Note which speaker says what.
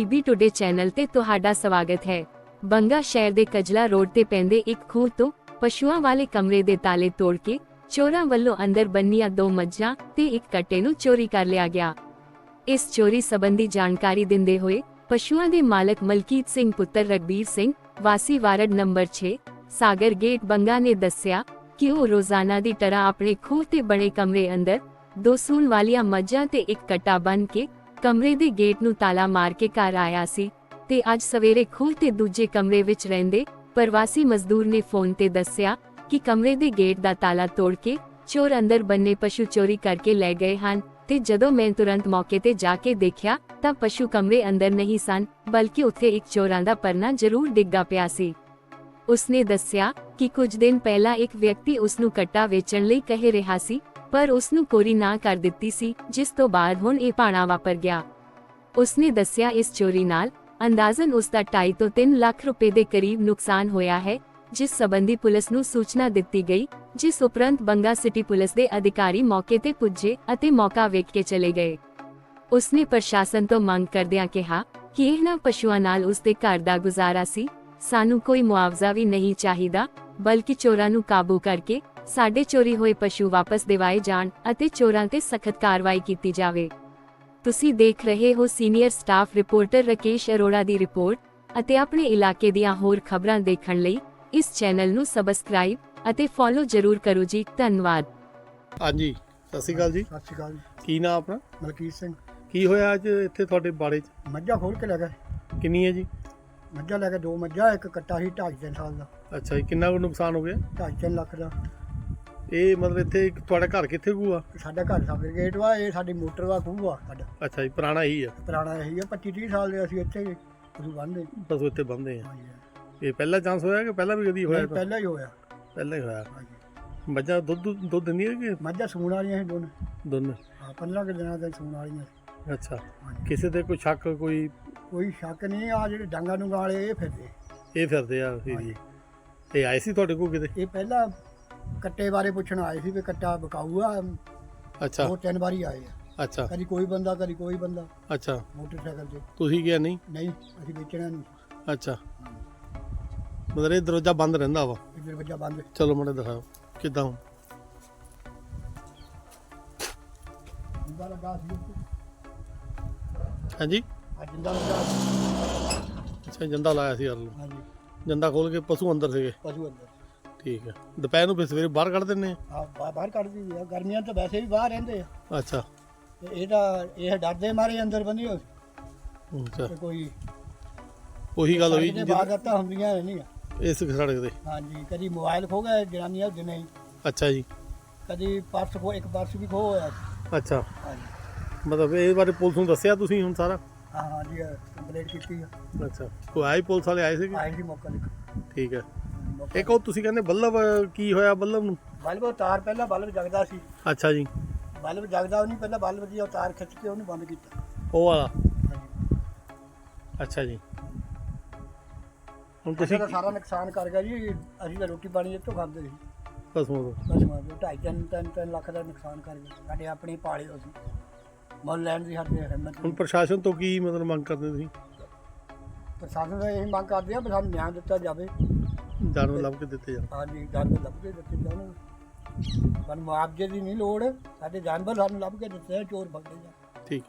Speaker 1: PB today channel ਤੇ ਤੁਹਾਡਾ ਸਵਾਗਤ ਹੈ। ਬੰਗਾ ਸ਼ਹਿਰ ਦੇ ਕਜਲਾ ਰੋਡ ਤੇ ਪੈਂਦੇ ਇੱਕ ਖੂਹ ਤੋਂ ਪਸ਼ੂਆਂ ਵਾਲੇ ਕਮਰੇ ਦੇ ਤਾਲੇ ਤੋੜ ਕੇ ਚੋਰਾਂ ਵੱਲੋਂ ਅੰਦਰ ਬੰਨੀਆਂ ਦੋ ਮੱਝਾਂ ਤੇ ਇੱਕ ਕੱਟੇ ਨੂੰ ਚੋਰੀ ਕਰ ਲਿਆ ਗਿਆ। ਇਸ ਚੋਰੀ ਸੰਬੰਧੀ ਜਾਣਕਾਰੀ ਦਿੰਦੇ ਹੋਏ ਪਸ਼ੂਆਂ ਦੇ ਮਾਲਕ ਮਲਕੀਤ ਸਿੰਘ, ਪੁੱਤਰ ਰਗਬੀਰ ਸਿੰਘ, ਵਾਸੀ ward number 6 Sagar gate Banga ਨੇ ਦੱਸਿਆ ਕਿ ਉਹ ਰੋਜ਼ਾਨਾ ਦੀ ਤਰ੍ਹਾਂ ਆਪਣੇ ਖੂਹ ਤੇ ਬਣੇ ਕਮਰੇ ਅੰਦਰ ਦੋ ਸੂਣ ਵਾਲੀਆਂ ਮੱਝਾਂ ਤੇ ਇੱਕ ਕੱਟਾ ਬੰਨ ਕੇ ਕਮਰੇ ਦੇ ਗੇਟ ਨੂੰ ਤਾਲਾ ਮਾਰ ਕੇ ਘਰ ਆਇਆ ਸੀ ਤੇ ਅੱਜ ਸਵੇਰੇ ਖੂਹ ਤੇ ਦੂਜੇ ਕਮਰੇ ਵਿੱਚ ਰਹਿੰਦੇ ਪ੍ਰਵਾਸੀ ਮਜ਼ਦੂਰ ਨੇ ਫੋਨ ਤੇ ਦੱਸਿਆ ਕਿ ਕਮਰੇ ਦੇ ਗੇਟ ਦਾ ਤਾਲਾ ਤੋੜ ਕੇ ਚੋਰ ਅੰਦਰ ਬੰਨੇ ਪਸ਼ੂ ਚੋਰੀ ਕਰਕੇ ਲੈ ਗਏ ਹਨ ਤੇ ਜਦੋਂ ਮੈਂ ਤੁਰੰਤ ਮੌਕੇ ਤੇ ਜਾ ਕੇ ਦੇਖਿਆ ਤਾਂ ਪਸ਼ੂ ਕਮਰੇ ਅੰਦਰ ਨਹੀਂ ਸਨ, ਬਲਕਿ ਉੱਥੇ ਇੱਕ ਚੋਰਾਂ ਦਾ ਪਰਨਾ ਜ਼ਰੂਰ ਡਿੱਗਾ ਪਿਆ ਸੀ। ਉਸਨੇ ਦੱਸਿਆ ਕਿ ਕੁਝ ਦਿਨ ਪਹਿਲਾਂ ਇੱਕ ਵਿਅਕਤੀ ਉਸ ਨੂੰ ਕੱਟਾ ਵੇਚਣ ਲਈ ਕਹਿ ਰਿਹਾ ਸੀ ਪਰ ਉਸ ਨੂੰ ਕੋਰੀ ਨਾ ਕਰ ਦਿੱਤੀ ਸੀ, ਜਿਸ ਤੋਂ ਬਾਅਦ ਹੁਣ ਇਹ ਪਾਣਾ ਵਾਪਰ ਗਿਆ। ਉਸਨੇ ਦੱਸਿਆ ਇਸ ਚੋਰੀ ਨਾਲ ਅੰਦਾਜ਼ਨ ਉਸ ਦਾ 2.5 ਤੋਂ 3 ਲੱਖ ਰੁਪਏ ਦੇ ਕਰੀਬ ਨੁਕਸਾਨ ਹੋਇਆ ਹੈ, ਜਿਸ ਸੰਬੰਧੀ ਪੁਲਿਸ ਨੂੰ ਸੂਚਨਾ ਦਿੱਤੀ ਗਈ, ਜਿਸ ਉਪਰੰਤ ਬੰਗਾ ਸਿਟੀ ਪੁਲਿਸ ਦੇ ਅਧਿਕਾਰੀ ਮੌਕੇ ਤੇ ਪੁੱਜੇ ਅਤੇ ਮੌਕਾ ਵੇਖ ਕੇ ਚਲੇ ਗਏ। ਉਸਨੇ ਪ੍ਰਸ਼ਾਸਨ ਤੋਂ ਮੰਗ ਕਰਦਿਆਂ ਕਿਹਾ ਕਿ ਇਹਨਾਂ ਪਸ਼ੂਆਂ ਨਾਲ ਉਸਦੇ ਘਰ ਦਾ ਗੁਜ਼ਾਰਾ ਸੀ, ਸਾਨੂੰ ਕੋਈ ਮੁਆਵਜ਼ਾ ਵੀ ਨਹੀਂ ਚਾਹੀਦਾ, ਬਲਕਿ ਚੋਰਾਂ ਨੂੰ ਕਾਬੂ ਕਰਕੇ ਸਾਡੇ ਚੋਰੀ ਹੋਏ ਪਸ਼ੂ ਵਾਪਸ ਦਿਵਾਏ ਜਾਣ ਅਤੇ ਚੋਰਾਂ ਤੇ ਸਖਤ ਕਾਰਵਾਈ ਕੀਤੀ ਜਾਵੇ। ਤੁਸੀਂ ਦੇਖ ਰਹੇ ਹੋ senior staff reporter Rakesh Arora ਦੀ ਰਿਪੋਰਟ ਅਤੇ ਆਪਣੇ ਇਲਾਕੇ ਦੀਆਂ ਹੋਰ ਖਬਰਾਂ ਦੇਖਣ ਲਈ ਇਸ ਚੈਨਲ ਨੂੰ ਸਬਸਕ੍ਰਾਈਬ ਅਤੇ ਫੋਲੋ ਜ਼ਰੂਰ ਕਰੋ ਜੀ ਧੰਨਵਾਦ।
Speaker 2: ਹਾਂਜੀ ਸਤਿ ਸ਼੍ਰੀ ਅਕਾਲ ਜੀ।
Speaker 3: ਸਤਿ ਸ਼੍ਰੀ ਅਕਾਲ ਜੀ।
Speaker 2: ਕੀ ਨਾਮ ਆਪਣਾ?
Speaker 3: ਮਲਕੀਤ ਸਿੰਘ।
Speaker 2: ਕੀ ਹੋਇਆ ਅੱਜ ਇੱਥੇ ਤੁਹਾਡੇ ਬਾੜੇ 'ਚ?
Speaker 3: ਮੱਝਾਂ ਖੋਲ ਕੇ ਲੈ ਗਏ।
Speaker 2: ਕਿੰਨੀ ਹੈ ਜੀ?
Speaker 3: ਮੱਝਾਂ ਲੈ ਕੇ ਦੋ ਮੱਝਾਂ ਇੱਕ ਕੱਟਾ ਸੀ ਢਾਈ ਤਿੰਨ ਸਾਲ ਦਾ।
Speaker 2: ਅੱਛਾ ਜੀ ਕਿੰਨਾ ਕੁ ਨੁਕਸਾਨ ਹੋ ਗਿਆ?
Speaker 3: ਢਾਈ ਤਿੰਨ ਲੱਖ ਦਾ।
Speaker 2: ਇਹ ਮਤਲਬ ਇੱਥੇ ਤੁਹਾਡਾ ਘਰ ਕਿੱਥੇ ਹੋਊਗਾ
Speaker 3: ਤੇ ਸਾਡਾ ਘਰ ਸਾਬਰ ਗੇਟ ਵਾ ਇਹ ਸਾਡੀ ਮੋਟਰ ਵਾ ਖੂਹ ਵਾ ਸਾਡਾ।
Speaker 2: ਅੱਛਾ ਜੀ ਪੁਰਾਣਾ ਹੀ ਆ।
Speaker 3: ਪੁਰਾਣਾ ਇਹੀ ਆ 25 30 ਸਾਲ ਦੇ ਅਸੀਂ ਇੱਥੇ ਪਸ਼ੂ ਬੰਨਦੇ
Speaker 2: ਬਸ ਇੱਥੇ ਬੰਦੇ ਆ। ਇਹ ਪਹਿਲਾ ਚਾਂਸ ਹੋਇਆ ਕਿ ਪਹਿਲਾਂ ਵੀ ਕਦੀ ਹੋਇਆ?
Speaker 3: ਪਹਿਲਾਂ ਹੀ ਹੋਇਆ।
Speaker 2: ਪਹਿਲਾਂ ਹੀ ਹੋਇਆ। ਮੱਝਾਂ ਦੁੱਧ ਦੁੱਧ ਦਿੰਦੀਆਂ ਕਿ?
Speaker 3: ਮੱਝਾਂ ਸੂਣ ਵਾਲੀਆਂ ਸੀ ਦੋਨੇ।
Speaker 2: ਦੋਨੇ।
Speaker 3: ਹਾਂ 15 ਕੁ ਦਿਨਾਂ ਦੇ ਸੂਣ ਵਾਲੀਆਂ।
Speaker 2: ਅੱਛਾ। ਕਿਸੇ ਤੇ ਕੋਈ ਸ਼ੱਕ ਕੋਈ
Speaker 3: ਕੋਈ ਸ਼ੱਕ ਨਹੀਂ ਆ ਜਿਹੜੇ ਡਾਂਗਾ ਨੂੰ ਵਾਲੇ ਇਹ ਫਿਰਦੇ।
Speaker 2: ਇਹ ਫਿਰਦੇ ਆ ਜੀ ਇਹ ਆਏ ਸੀ ਤੁਹਾਡੇ ਕੋਲ ਕਿਤੇ?
Speaker 3: ਇਹ ਪਹਿਲਾਂ ਕੱਟੇ ਬਾਰੇ ਪੁੱਛਣ ਆਏ ਸੀ ਵੀ ਕੱਟਾ ਬਕਾਊ ਆ
Speaker 2: ਅੱਛਾ।
Speaker 3: ਦੋ ਤਿੰਨ ਵਾਰੀ ਆਏ ਆ।
Speaker 2: ਅੱਛਾ।
Speaker 3: ਕਦੀ ਕੋਈ ਬੰਦਾ ਕਦੀ ਕੋਈ ਬੰਦਾ।
Speaker 2: ਅੱਛਾ।
Speaker 3: ਮੋਟਰਸਾਈਕਲ ਤੇ।
Speaker 2: ਤੁਸੀਂ ਗਿਆ ਨਹੀਂ?
Speaker 3: ਨਹੀਂ ਅਸੀਂ ਵੇਚਣਾ ਨਹੀਂ।
Speaker 2: ਅੱਛਾ। ਮਤਲਬ ਇਹ ਦਰਵਾਜ਼ਾ ਬੰਦ ਰਹਿੰਦਾ ਵਾ?
Speaker 3: ਇਹ ਦਰਵਾਜ਼ਾ ਬੰਦ।
Speaker 2: ਚਲੋ ਮੜੇ ਦਿਖਾਓ ਕਿੱਦਾਂ
Speaker 3: ਜਿੰਦਾ ਲੱਗਾ ਸੀ ਉੱਤੇ।
Speaker 2: ਹਾਂਜੀ?
Speaker 3: ਆ ਜਿੰਦਾ ਲੱਗਾ ਸੀ।
Speaker 2: ਅੱਛਾ ਜੰਦਾ ਲਾਇਆ ਸੀ
Speaker 3: ਹਾਂਜੀ।
Speaker 2: ਜੰਦਾ ਖੋਲ ਕੇ ਪਸ਼ੂ ਅੰਦਰ ਸੀਗੇ।
Speaker 3: ਪਸ਼ੂ ਅੰਦਰ।
Speaker 2: ਠੀਕ ਹੈ ਦੁਪਹਿਰ ਨੂੰ ਫਿਰ ਸਵੇਰੇ ਬਾਹਰ ਕੱਢ ਦਿੰਨੇ
Speaker 3: ਆ? ਬਾ- ਬਾਹਰ ਕੱਢ ਦਿੱਤੀ ਆ ਗਰਮੀਆਂ ਤਾਂ ਵੈਸੇ ਵੀ ਬਾਹਰ ਰਹਿੰਦੇ ਆ।
Speaker 2: ਅੱਛਾ।
Speaker 3: ਤੇ ਇਹਦਾ ਇਹ ਡਰਦੇ ਮਾਰੇ ਅੰਦਰ ਬੰਦੀ ਹੋ
Speaker 2: ਅੱਛਾ।
Speaker 3: ਤੇ ਕੋਈ
Speaker 2: ਉਹੀ ਗੱਲ ਹੋਈ
Speaker 3: ਤੇ ਬਾਗਤਾਂ ਹੁੰਦੀਆਂ ਨਹੀਂ ਆ
Speaker 2: ਇਸ ਸੜਕ ਤੇ।
Speaker 3: ਹਾਂਜੀ ਕਦੀ ਮੋਬਾਈਲ ਖੋ ਗਏ ਜਨਾਨੀਆਂ ਦਿਨੇ ਹੀ
Speaker 2: ਅੱਛਾ ਜੀ।
Speaker 3: ਕਦੀ ਪਰਸ ਖੋ ਇੱਕ ਪਰਸ ਵੀ ਖੋ ਹੋਇਆ। ਸੀ।
Speaker 2: ਅੱਛਾ।
Speaker 3: ਹਾਂਜੀ।
Speaker 2: ਮਤਲਬ ਇਹ ਬਾਰੇ ਪੁਲਿਸ ਨੂੰ ਦੱਸਿਆ ਤੁਸੀਂ ਹੁਣ ਸਾਰਾ?
Speaker 3: ਹਾਂ ਹਾਂਜੀ ਕੰਪਲੀਟ ਕੀਤੀ ਆ।
Speaker 2: ਅੱਛਾ। ਕੋਈ ਆਈ ਪੁਲਿਸ ਵਾਲੇ ਆਏ ਸੀਗੇ?
Speaker 3: ਆਏ ਸੀ ਮੌਕਾ ਲਿਖ
Speaker 2: ਠੀਕ ਹੈ ਇੱਕ ਉਹ ਤੁਸੀਂ ਕਹਿੰਦੇ ਬੱਲਬ ਕੀ ਹੋਇਆ ਬੱਲਬ ਨੂੰ?
Speaker 3: ਬਲਬ ਉਹ ਤਾਰ ਪਹਿਲਾਂ ਬਲਬ ਜਗਦਾ ਸੀ।
Speaker 2: ਅੱਛਾ ਜੀ।
Speaker 3: ਬਲਬ ਜਗਦਾ ਉਹ ਨਹੀਂ ਪਹਿਲਾਂ ਬਲਬ ਦੀ ਉਹ ਤਾਰ ਖਿੱਚ ਕੇ ਉਹਨੂੰ ਬੰਦ ਕੀਤਾ।
Speaker 2: ਉਹ ਵਾਲਾ? ਅੱਛਾ ਜੀ। ਹੁਣ
Speaker 3: ਤੁਸੀਂ ਸਾਰਾ ਨੁਕਸਾਨ ਕਰ ਗਿਆ ਜੀ। ਅਸੀਂ ਤਾਂ ਰੋਟੀ ਪਾਣੀ ਇੱਥੋਂ ਖਾਂਦੇ ਸੀ।
Speaker 2: ਕਸਮੋ ਤੋਂ
Speaker 3: ਪਸ਼ੂਆਂ ਦੇ ਢਾਈ ਤਿੰਨ ਤਿੰਨ ਤਿੰਨ ਲੱਖ ਦਾ ਨੁਕਸਾਨ ਕਰ ਗਿਆ। ਸਾਡੇ ਆਪਣੇ ਪਾਲੇ ਅਸੀਂ। ਮੁੱਲ ਲੈਣ ਦੀ ਸਾਡੇ ਹਿੰਮਤ
Speaker 2: ਹੁਣ
Speaker 3: ਨਹੀਂ।
Speaker 2: ਪ੍ਰਸ਼ਾਸਨ ਤੋਂ ਕੀ ਮਤਲਬ ਮੰਗ ਕਰਦੇ ਤੁਸੀਂ?
Speaker 3: ਪ੍ਰਸ਼ਾਸਨ ਦਾ ਇਹ ਮੰਗ ਕਰਦੇ ਆ ਵੀ ਸਾਨੂੰ ਨਿਆਂ ਦਿੱਤਾ ਜਾਵੇ।
Speaker 2: ਜਾਨਵਰ ਲੱਭ ਕੇ ਦਿੱਤੇ ਜਾਣ।
Speaker 3: ਹਾਂਜੀ ਜਾਨਵਰ ਲੱਭ ਕੇ ਦਿੱਤੇ ਜਾਣ। ਸਾਨੂੰ ਮੁਆਵਜ਼ੇ ਦੀ ਨਹੀਂ ਲੋੜ। ਸਾਡੇ ਜਾਨਵਰ ਸਾਨੂੰ ਲੱਭ ਕੇ ਦਿੱਤੇ ਆ, ਚੋਰ ਫੜੇ ਜਾ
Speaker 2: ਠੀਕ।